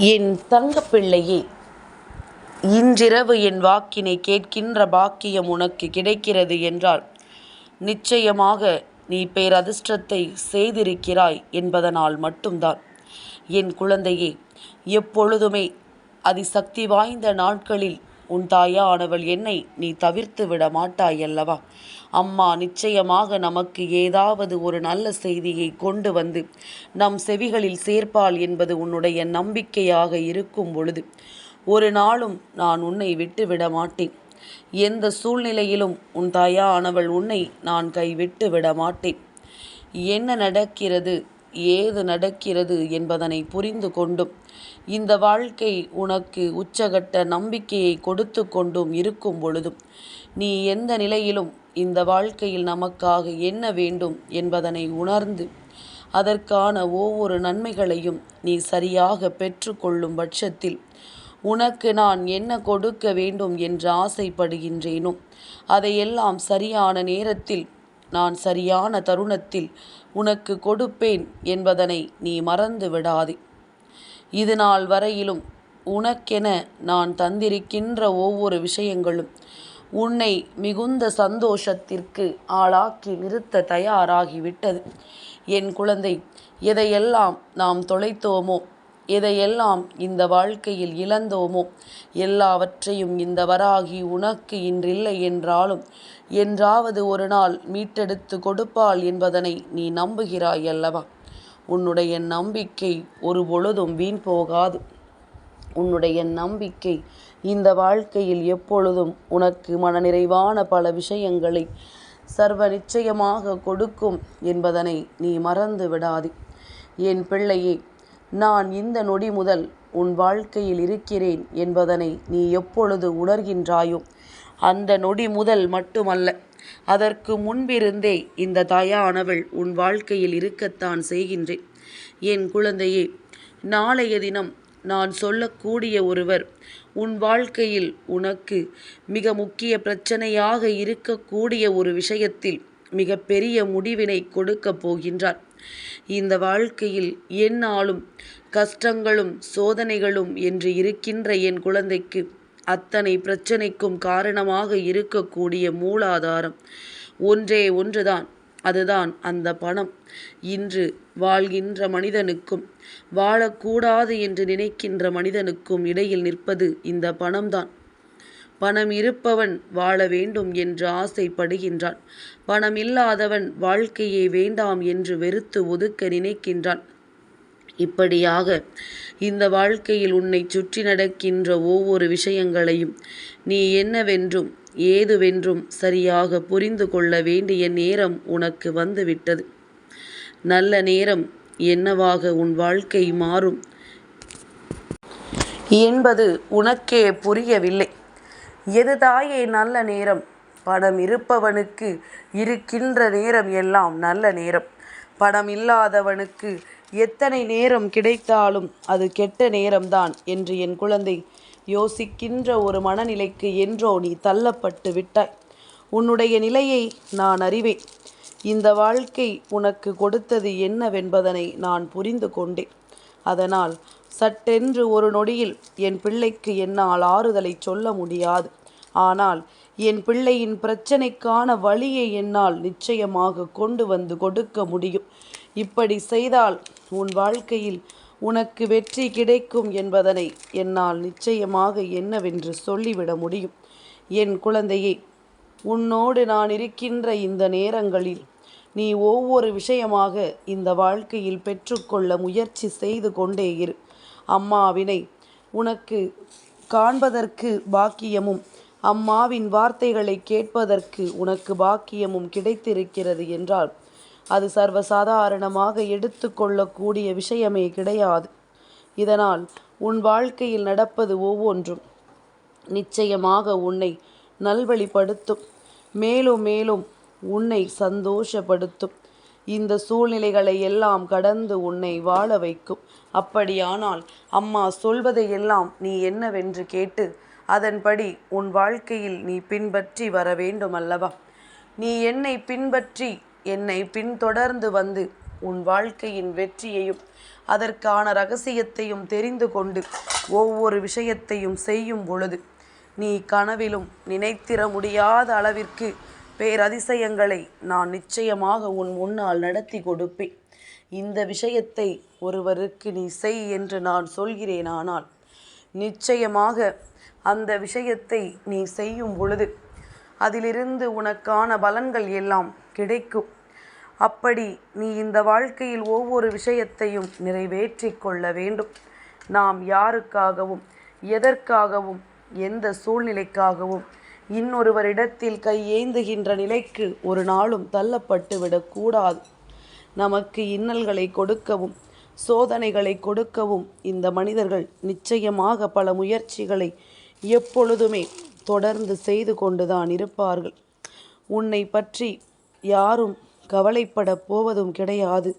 என் தங்கப்பிள்ளையே இன்றிரவு என் வாக்கினை கேட்கின்ற பாக்கியம் உனக்கு கிடைக்கிறது என்றால் நிச்சயமாக நீ பேரதிர்ஷ்டத்தை செய்திருக்கிறாய் என்பதனால் மட்டும்தான். என் குழந்தையே எப்பொழுதுமே அதிசக்தி வாய்ந்த நாட்களில் உன் தாயானவள் என்னை நீ தவிர்த்து விட மாட்டாய் அல்லவா அம்மா நிச்சயமாக நமக்கு ஏதாவது ஒரு நல்ல செய்தியை கொண்டு வந்து நம் செவிகளில் சேர்ப்பாள் என்பது உன்னுடைய நம்பிக்கையாக இருக்கும் பொழுது ஒரு நாளும் நான் உன்னை விட்டு விட மாட்டேன். எந்த சூழ்நிலையிலும் உன் தாயானவள் உன்னை நான் கைவிட்டு விட மாட்டேன். என்ன நடக்கிறது? ஏது நடக்கிறது என்பதனை புரிந்து கொண்டும் இந்த வாழ்க்கை உனக்கு உச்சகட்ட நம்பிக்கையை கொடுத்து கொண்டும் இருக்கும் பொழுதும் நீ எந்த நிலையிலும் இந்த வாழ்க்கையில் நமக்காக என்ன வேண்டும் என்பதனை உணர்ந்து அதற்கான ஒவ்வொரு நன்மைகளையும் நீ சரியாக பெற்றுக்கொள்ளும் பட்சத்தில் உனக்கு நான் என்ன கொடுக்க வேண்டும் என்று ஆசைப்படுகின்றேனோ அதையெல்லாம் சரியான நேரத்தில் நான் சரியான தருணத்தில் உனக்கு கொடுப்பேன் என்பதனை நீ மறந்து விடாதே. இது நாள் வரையிலும் உனக்கென நான் தந்திருக்கின்ற ஒவ்வொரு விஷயங்களும் உன்னை மிகுந்த சந்தோஷத்திற்கு ஆளாக்கி நிறுத்த தயாராகிவிட்டது. என் குழந்தை எதையெல்லாம் நாம் தொலைத்தோமோ எதையெல்லாம் இந்த வாழ்க்கையில் இழந்தோமோ எல்லாவற்றையும் இந்த வராகி உனக்கு இன்றில்லை என்றாலும் என்றாவது ஒரு நாள் மீட்டெடுத்து கொடுப்பாள் என்பதனை நீ நம்புகிறாய் அல்லவா? உன்னுடைய நம்பிக்கை ஒரு பொழுதும் வீண் போகாது. உன்னுடைய நம்பிக்கை இந்த வாழ்க்கையில் எப்பொழுதும் உனக்கு மனநிறைவான பல விஷயங்களை சர்வ நிச்சயமாக கொடுக்கும் என்பதனை நீ மறந்து விடாதே. என் பிள்ளையே நான் இந்த நொடி முதல் உன் வாழ்க்கையில் இருக்கிறேன் என்பதனை நீ எப்பொழுது உணர்கின்றாயோ அந்த நொடி முதல் மட்டுமல்ல அதற்கு முன்பிருந்தே இந்த தாயானவள் உன் வாழ்க்கையில் இருக்கத்தான் செய்கின்றேன். என் குழந்தையே நாளைய தினம் நான் சொல்லக்கூடிய ஒருவர் உன் வாழ்க்கையில் உனக்கு மிக முக்கிய பிரச்சனையாக இருக்கக்கூடிய ஒரு விஷயத்தில் மிக பெரிய முடிவினை கொடுக்கப் போகின்றார். இந்த வாழ்க்கையில் என்னாலும் கஷ்டங்களும் சோதனைகளும் என்று இருக்கின்ற என் குழந்தைக்கு அத்தனை பிரச்சனைக்கும் காரணமாக இருக்கக்கூடிய மூலாதாரம். ஒன்றே ஒன்றுதான் அதுதான் அந்த பணம். இன்று வாழ்கின்ற மனிதனுக்கும் வாழக்கூடாது என்று நினைக்கின்ற மனிதனுக்கும் இடையில் நிற்பது இந்த பணம்தான். பணம் இருப்பவன் வாழ வேண்டும் என்று ஆசைப்படுகின்றான். பணம் இல்லாதவன் வாழ்க்கையை வேண்டாம் என்று வெறுத்து ஒதுக்க நினைக்கின்றான். இப்படியாக இந்த வாழ்க்கையில் உன்னை சுற்றி நடக்கின்ற ஒவ்வொரு விஷயங்களையும் நீ என்னவென்றும் ஏதுவென்றும் சரியாக புரிந்து கொள்ள வேண்டிய நேரம் உனக்கு வந்துவிட்டது. நல்ல நேரம் என்னவாக உன் வாழ்க்கை மாறும்? என்பது உனக்கே புரியவில்லை. எது தாயே நல்ல நேரம்? பணம் இருப்பவனுக்கு இருக்கின்ற நேரம் எல்லாம் நல்ல நேரம். பணம் இல்லாதவனுக்கு எத்தனை நேரம் கிடைத்தாலும் அது கெட்ட நேரம்தான் என்று என் குழந்தை யோசிக்கின்ற ஒரு மனநிலைக்கு என்றோ நீ தள்ளப்பட்டு விட்டாய். உன்னுடைய நிலையை நான் அறிவேன். இந்த வாழ்க்கை உனக்கு கொடுத்தது என்னவென்பதனை நான் புரிந்து கொண்டேன். அதனால் சட்டென்று ஒரு நொடியில் என் பிள்ளைக்கு என்னால் ஆறுதலை சொல்ல முடியாது. ஆனால் என் பிள்ளையின் பிரச்சனைக்கான வழியை என்னால் நிச்சயமாக கொண்டு வந்து கொடுக்க முடியும். இப்படி செய்தால் உன் வாழ்க்கையில் உனக்கு வெற்றி கிடைக்கும் என்பதனை என்னால் நிச்சயமாக என்னவென்று சொல்லிவிட முடியும். என் குழந்தையே உன்னோடு நான் இருக்கின்ற இந்த நேரங்களில் நீ ஒவ்வொரு விஷயமாக இந்த வாழ்க்கையில் பெற்றுக்கொள்ள முயற்சி செய்து கொண்டே இரு. அம்மாவினை உனக்கு காண்பதற்கு பாக்கியமும் அம்மாவின் வார்த்தைகளை கேட்பதற்கு உனக்கு பாக்கியமும் கிடைத்திருக்கிறது என்றால் அது சர்வசாதாரணமாக எடுத்துக்கொள்ளக்கூடிய விஷயமே கிடையாது. இதனால் உன் வாழ்க்கையில் நடப்பது ஒவ்வொன்றும் நிச்சயமாக உன்னை நல்வழிப்படுத்தும். மேலும் மேலும் உன்னை சந்தோஷப்படுத்தும். இந்த சூழ்நிலைகளை எல்லாம் கடந்து உன்னை வாழ வைக்கும். அப்படியானால் அம்மா சொல்வதையெல்லாம் நீ என்னவென்று கேட்டு அதன்படி உன் வாழ்க்கையில் நீ பின்பற்றி வர வேண்டும் அல்லவா நீ என்னை பின்பற்றி என்னை பின்தொடர்ந்து வந்து உன் வாழ்க்கையின் வெற்றியையும் அதற்கான ரகசியத்தையும் தெரிந்து கொண்டு ஒவ்வொரு விஷயத்தையும் செய்யும் பொழுது நீ கனவிலும் நினைத்திட முடியாத அளவிற்கு பேரதிசயங்களை நான் நிச்சயமாக உன் முன்னால் நடத்தி கொடுப்பேன். இந்த விஷயத்தை ஒருவருக்கு நீ செய் என்று நான் சொல்கிறேன் ஆனால் நிச்சயமாக அந்த விஷயத்தை நீ செய்யும் பொழுது அதிலிருந்து உனக்கான பலன்கள் எல்லாம் கிடைக்கும். அப்படி நீ இந்த வாழ்க்கையில் ஒவ்வொரு விஷயத்தையும் நிறைவேற்றி கொள்ள வேண்டும். நாம் யாருக்காகவும் எதற்காகவும் எந்த சூழ்நிலைக்காகவும் இன்னொருவரிடத்தில் கையேந்துகின்ற நிலைக்கு ஒரு நாளும் தள்ளப்பட்டு விடக்கூடாது. நமக்கு இன்னல்களை கொடுக்கவும் சோதனைகளை கொடுக்கவும் இந்த மனிதர்கள் நிச்சயமாக பல முயற்சிகளை எப்பொழுதுமே தொடர்ந்து செய்து கொண்டுதான் இருப்பார்கள். உன்னை பற்றி யாரும் கவலைப்பட போவதும் கிடையாது.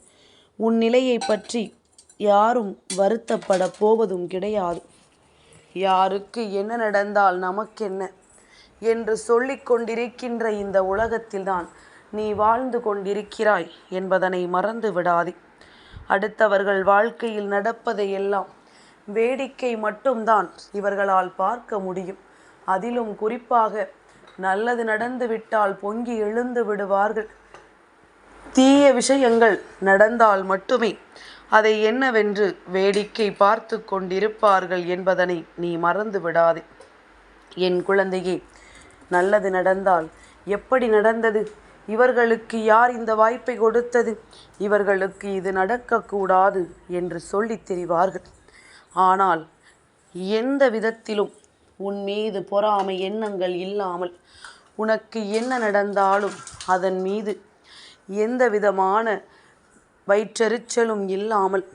உன் நிலையை பற்றி யாரும் வருத்தப்பட போவதும் கிடையாது. யாருக்கு என்ன நடந்தால் நமக்கென்ன? என்று சொல்லிக் கொண்டிருக்கின்ற இந்த உலகத்தில்தான் நீ வாழ்ந்து கொண்டிருக்கிறாய் என்பதனை மறந்து விடாதே. அடுத்தவர்கள் வாழ்க்கையில் நடப்பதையெல்லாம் வேடிக்கை மட்டும்தான் இவர்களால் பார்க்க முடியும். அதிலும் குறிப்பாக நல்லது நடந்துவிட்டால் பொங்கி எழுந்து விடுவார்கள். தீய விஷயங்கள் நடந்தால் மட்டுமே அதை என்னவென்று வேடிக்கை பார்த்து கொண்டிருப்பார்கள் என்பதனை நீ மறந்து விடாதே. என் குழந்தையே நல்லது நடந்தால் எப்படி நடந்தது? இவர்களுக்கு யார் இந்த வாய்ப்பை கொடுத்தது? இவர்களுக்கு இது நடக்கக்கூடாது என்று சொல்லித் தெரிவார்கள். ஆனால் எந்த விதத்திலும் உன் மீது பொறாமை எண்ணங்கள் இல்லாமல் உனக்கு என்ன நடந்தாலும் அதன் மீது எந்த விதமான வயிற்றெரிச்சலும் இல்லாமல்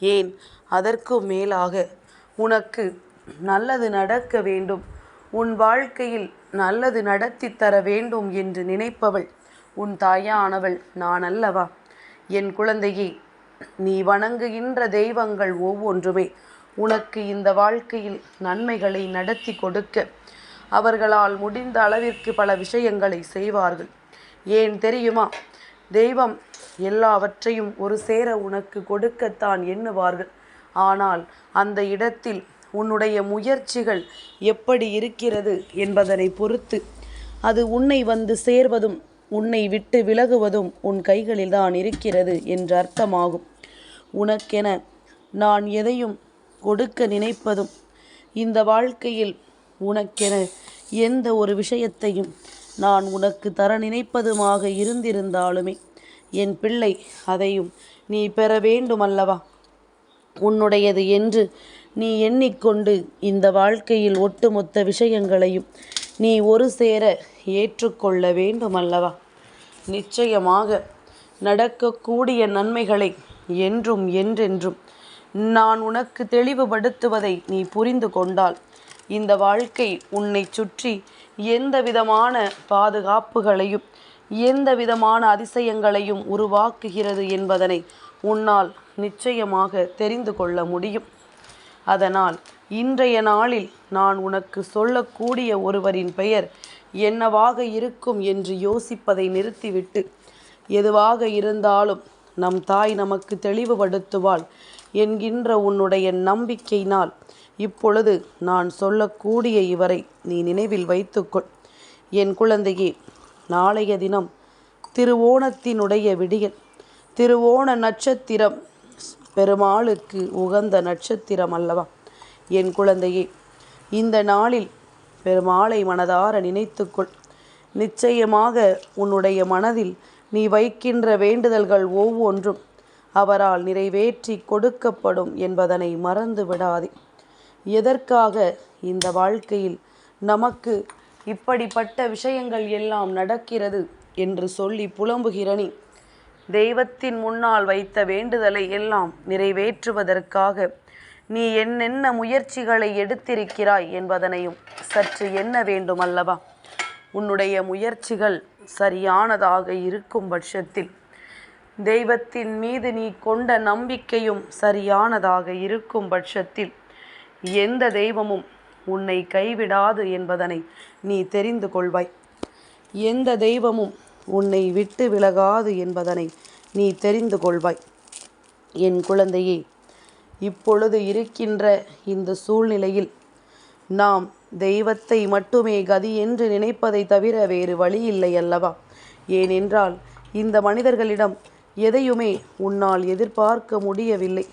ஏன் அதற்கும் மேலாக உனக்கு நல்லது நடக்க வேண்டும். உன் வாழ்க்கையில் நல்லது நடத்தி தர வேண்டும் என்று நினைப்பவள். உன் தாயானவள் நான் அல்லவா? என் குழந்தையே நீ வணங்குகின்ற தெய்வங்கள் ஒவ்வொன்றுமே. உனக்கு இந்த வாழ்க்கையில் நன்மைகளை நடத்தி கொடுக்க. அவர்களால் முடிந்த அளவிற்கு பல விஷயங்களை செய்வார்கள். ஏன் தெரியுமா? தெய்வம் எல்லாவற்றையும் ஒரு சேர உனக்கு கொடுக்கத்தான் எண்ணுவார்கள். ஆனால் அந்த இடத்தில் உன்னுடைய முயற்சிகள் எப்படி இருக்கிறது என்பதனை பொறுத்து. அது உன்னை வந்து சேர்வதும் உன்னை விட்டு விலகுவதும் உன் கைகளில்தான் இருக்கிறது என்று அர்த்தமாகும். உனக்கென நான் எதையும் கொடுக்க நினைப்பதும் இந்த வாழ்க்கையில் உனக்கென எந்த ஒரு விஷயத்தையும் நான் உனக்கு தர நினைப்பதுமாக இருந்திருந்தாலுமே என் பிள்ளை அதையும் நீ பெற வேண்டுமல்லவா? உன்னுடையது என்று நீ எண்ணிக்கொண்டு இந்த வாழ்க்கையில் ஒட்டுமொத்த விஷயங்களையும் நீ ஒரு சேர ஏற்றுக்கொள்ள வேண்டுமல்லவா? நிச்சயமாக நடக்கக்கூடிய நன்மைகளை என்றும் என்றென்றும் நான் உனக்கு தெளிவுபடுத்துவதை நீ புரிந்து கொண்டால் இந்த வாழ்க்கை உன்னை சுற்றி எந்த விதமான பாதுகாப்புகளையும் எந்த விதமான அதிசயங்களையும் உருவாக்குகிறது என்பதனை உன்னால் நிச்சயமாக தெரிந்து கொள்ள முடியும். அதனால் இன்றைய நாளில் நான் உனக்கு சொல்லக்கூடிய ஒருவரின் பெயர் என்னவாக இருக்கும் என்று யோசிப்பதை நிறுத்திவிட்டு எதுவாக இருந்தாலும் நம் தாய் நமக்கு தெளிவுபடுத்துவாள் என்கின்ற உன்னுடைய நம்பிக்கையினால் இப்பொழுது நான் சொல்லக்கூடிய இவரை நீ நினைவில் வைத்துக்கொள். என் குழந்தையே நாளைய தினம் திருவோணத்தினுடைய விடியல். திருவோண நட்சத்திரம் பெருமாளுக்கு உகந்த நட்சத்திரம் அல்லவா? என் குழந்தையே இந்த நாளில் பெருமாளை மனதார நினைத்துக்கொள். நிச்சயமாக உன்னுடைய மனதில் நீ வைக்கின்ற வேண்டுதல்கள் ஒவ்வொன்றும் அவரால் நிறைவேற்றி கொடுக்கப்படும் என்பதனை மறந்து விடாதே. எதற்காக இந்த வாழ்க்கையில் நமக்கு இப்படிப்பட்ட விஷயங்கள் எல்லாம் நடக்கிறது என்று சொல்லி புலம்புகிறனி? தெய்வத்தின் முன்னால் வைத்த வேண்டுதலை எல்லாம் நிறைவேற்றுவதற்காக நீ என்னென்ன முயற்சிகளை எடுத்திருக்கிறாய் என்பதனையும் சற்று எண்ண வேண்டும் அல்லவா உன்னுடைய முயற்சிகள் சரியானதாக இருக்கும் பட்சத்தில் தெய்வத்தின் மீது நீ கொண்ட நம்பிக்கையும் சரியானதாக இருக்கும் பட்சத்தில் எந்த தெய்வமும் உன்னை கைவிடாது என்பதனை நீ தெரிந்து கொள்வாய். எந்த தெய்வமும் உன்னை விட்டு விலகாது என்பதனை நீ தெரிந்து கொள்வாய். என் குழந்தையே இப்பொழுது இருக்கின்ற இந்த சூழ்நிலையில் நாம் தெய்வத்தை மட்டுமே கதி என்று நினைப்பதை தவிர வேறு வழி இல்லை அல்லவா? ஏனென்றால் இந்த மனிதர்களிடம் எதையுமே உன்னால் எதிர்பார்க்க முடியவில்லை.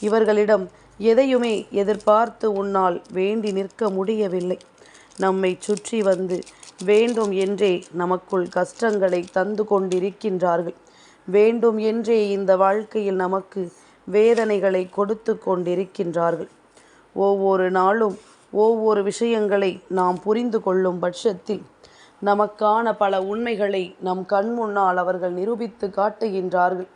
இவர்களிடம் எதையுமே எதிர்பார்த்து உன்னால் வேண்டி நிற்க முடியவில்லை. நம்மை சுற்றி வந்து வேண்டும் என்றே நமக்குள் கஷ்டங்களை தந்து கொண்டிருக்கின்றார்கள். வேண்டும் என்றே இந்த வாழ்க்கையில் நமக்கு வேதனைகளை கொடுத்து கொண்டிருக்கின்றார்கள். ஒவ்வொரு நாளும் ஒவ்வொரு விஷயங்களை நாம் புரிந்து கொள்ளும் பட்சத்தில் நமக்கான பல உண்மைகளை நம் கண் முன்னால் அவர்கள் நிரூபித்து காட்டுகின்றார்கள்.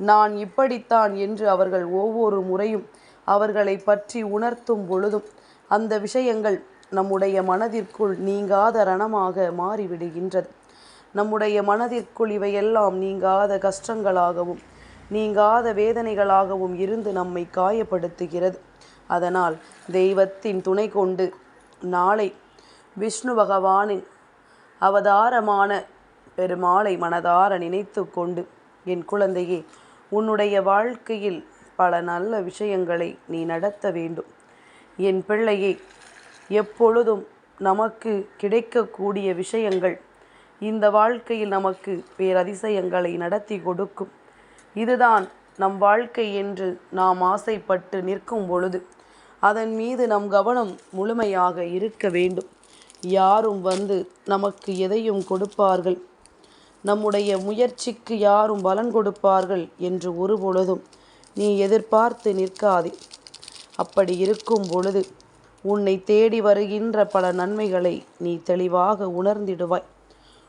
நான் இப்படித்தான் என்று அவர்கள் ஒவ்வொரு முறையும் அவர்களை பற்றி உணர்த்தும் பொழுதும் அந்த விஷயங்கள் நம்முடைய மனதிற்குள் நீங்காத ரணமாக மாறிவிடுகின்றது. நம்முடைய மனதிற்குள் இவையெல்லாம் நீங்காத கஷ்டங்களாகவும் நீங்காத வேதனைகளாகவும் இருந்து நம்மை காயப்படுத்துகிறது. அதனால் தெய்வத்தின் துணை கொண்டு நாளை விஷ்ணு பகவானின் அவதாரமான பெருமாளை மனதார நினைத்து கொண்டு என் குழந்தையே உன்னுடைய வாழ்க்கையில் பல நல்ல விஷயங்களை நீ நடத்த வேண்டும். என் பிள்ளையை எப்பொழுதும் நமக்கு கிடைக்கக்கூடிய விஷயங்கள் இந்த வாழ்க்கையில் நமக்கு பேரதிசயங்களை நடத்தி கொடுக்கும். இதுதான் நம் வாழ்க்கை என்று நாம் ஆசைப்பட்டு நிற்கும் பொழுது அதன் மீது நம் கவனம் முழுமையாக இருக்க வேண்டும். யாரும் வந்து நமக்கு எதையும் கொடுப்பார்கள். நம்முடைய முயற்சிக்கு யாரும் பலன் கொடுப்பார்கள் என்று ஒரு பொழுதும் நீ எதிர்பார்த்து நிற்காதே. அப்படி இருக்கும் பொழுது உன்னை தேடி வருகின்ற பல நன்மைகளை நீ தெளிவாக உணர்ந்திடுவாய்.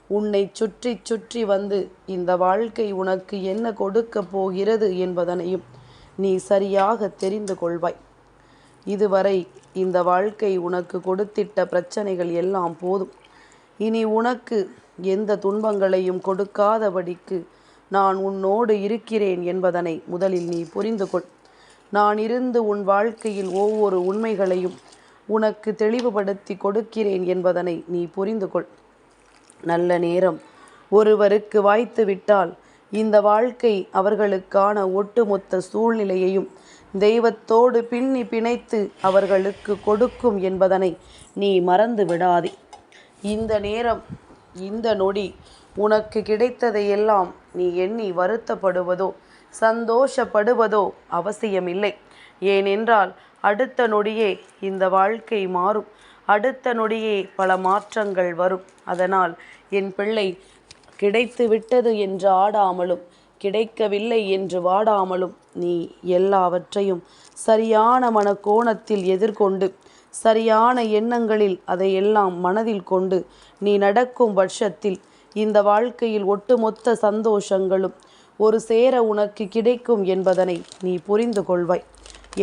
உன்னை சுற்றி சுற்றி வந்து இந்த வாழ்க்கை உனக்கு என்ன கொடுக்கப் போகிறது என்பதனையும் நீ சரியாக தெரிந்து கொள்வாய். இதுவரை இந்த வாழ்க்கை உனக்கு கொடுத்திட்ட பிரச்சனைகள் எல்லாம் போதும். இனி உனக்கு எந்த துன்பங்களையும் கொடுக்காதபடிக்கு நான் உன்னோடு இருக்கிறேன் என்பதனை முதலில் நீ புரிந்து கொள் நான் இருந்து உன் வாழ்க்கையில் ஒவ்வொரு உண்மைகளையும் உனக்கு தெளிவுபடுத்தி கொடுக்கிறேன் என்பதனை நீ புரிந்து கொள் நல்ல நேரம். ஒருவருக்கு வாய்த்து விட்டால் இந்த வாழ்க்கை அவர்களுக்கான ஒட்டுமொத்த சூழ்நிலையையும் தெய்வத்தோடு பின்னி பிணைத்து அவர்களுக்கு கொடுக்கும் என்பதனை நீ மறந்து விடாதே. இந்த நேரம் இந்த நொடி உனக்கு கிடைத்ததையெல்லாம் நீ எண்ணி வருத்தப்படுவதோ சந்தோஷப்படுவதோ அவசியமில்லை. ஏனென்றால் அடுத்த நொடியே இந்த வாழ்க்கை மாறும். அடுத்த நொடியே பல மாற்றங்கள் வரும். அதனால் என் பிள்ளை கிடைத்து விட்டது என்று ஆடாமலும் கிடைக்கவில்லை என்று வாடாமலும் நீ எல்லாவற்றையும் சரியான மனக்கோணத்தில் எதிர்கொண்டு சரியான எண்ணங்களில் அதையெல்லாம் மனதில் கொண்டு நீ நடக்கும் பட்சத்தில் இந்த வாழ்க்கையில் ஒட்டுமொத்த சந்தோஷங்களும் ஒரு சேர உனக்கு கிடைக்கும் என்பதனை நீ புரிந்து கொள்வாய்.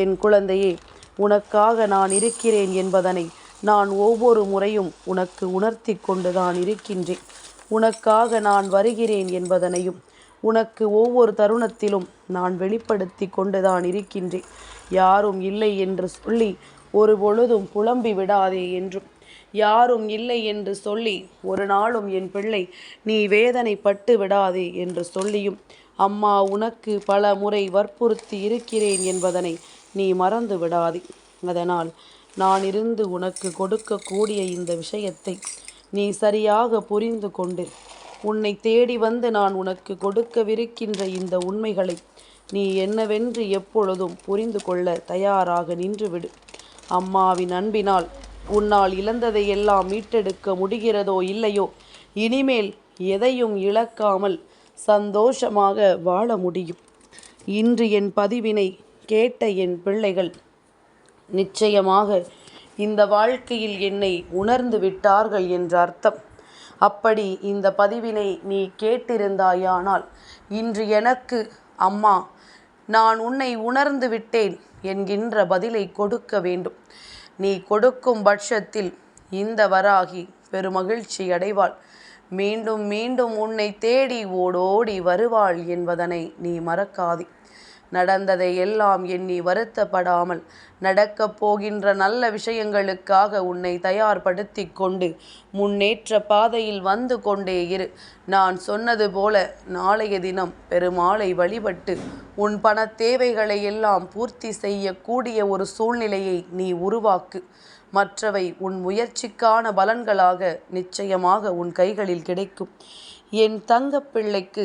என் குழந்தையே உனக்காக நான் இருக்கிறேன் என்பதனை நான் ஒவ்வொரு முறையும் உனக்கு உணர்த்தி கொண்டுதான் இருக்கின்றேன். உனக்காக நான் வருகிறேன் என்பதனையும் உனக்கு ஒவ்வொரு தருணத்திலும் நான் வெளிப்படுத்தி கொண்டுதான் இருக்கின்றேன். யாரும் இல்லை என்று சொல்லி ஒரு பொழுதும் புலம்பி விடாதே என்றும் யாரும் இல்லை என்று சொல்லி ஒரு நாளும் என் பிள்ளை நீ வேதனைப்பட்டு விடாதே என்று சொல்லியும் அம்மா உனக்கு பல முறை வற்புறுத்தி இருக்கிறேன் என்பதனை நீ மறந்து விடாதே. அதனால் நான் இருந்து உனக்கு கொடுக்கக்கூடிய இந்த விஷயத்தை நீ சரியாக புரிந்து கொண்டு உன்னை தேடி வந்து நான் உனக்கு கொடுக்கவிருக்கின்ற இந்த உண்மைகளை நீ என்னவென்று எப்பொழுதும் புரிந்து கொள்ள தயாராக நின்றுவிடு. அம்மாவின் அன்பினால் உன்னால் இழந்ததையெல்லாம் மீட்டெடுக்க முடிகிறதோ இல்லையோ இனிமேல் எதையும் இழக்காமல் சந்தோஷமாக வாழ முடியும். இன்று என் பதிவினை கேட்ட என் பிள்ளைகள் நிச்சயமாக இந்த வாழ்க்கையில் என்னை உணர்ந்து விட்டார்கள் என்ற அர்த்தம். அப்படி இந்த பதிவினை நீ கேட்டிருந்தாயானால் இன்று எனக்கு அம்மா நான் உன்னை உணர்ந்து விட்டேன் என்கின்ற பதிலை கொடுக்க வேண்டும். நீ கொடுக்கும் பட்சத்தில் இந்த வராகி பெருமகிழ்ச்சி அடைவாள். மீண்டும் மீண்டும் உன்னை தேடி ஓடோடி வருவாள் என்பதனை நீ மறக்காதே. நடந்ததை எல்லாம் எண்ணி வருத்தப்படாமல் நடக்கப் போகின்ற நல்ல விஷயங்களுக்காக உன்னை தயார்படுத்தி கொண்டு முன்னேற்ற பாதையில் வந்து கொண்டே இரு. நான் சொன்னது போல நாளைய தினம் பெருமாளை வழிபட்டு உன் பணத் தேவைகளை எல்லாம் பூர்த்தி செய்யக்கூடிய ஒரு சூழ்நிலையை நீ உருவாக்கு. மற்றவை உன் முயற்சிக்கான பலன்களாக நிச்சயமாக உன் கைகளில் கிடைக்கும். என் தங்கப்பிள்ளைக்கு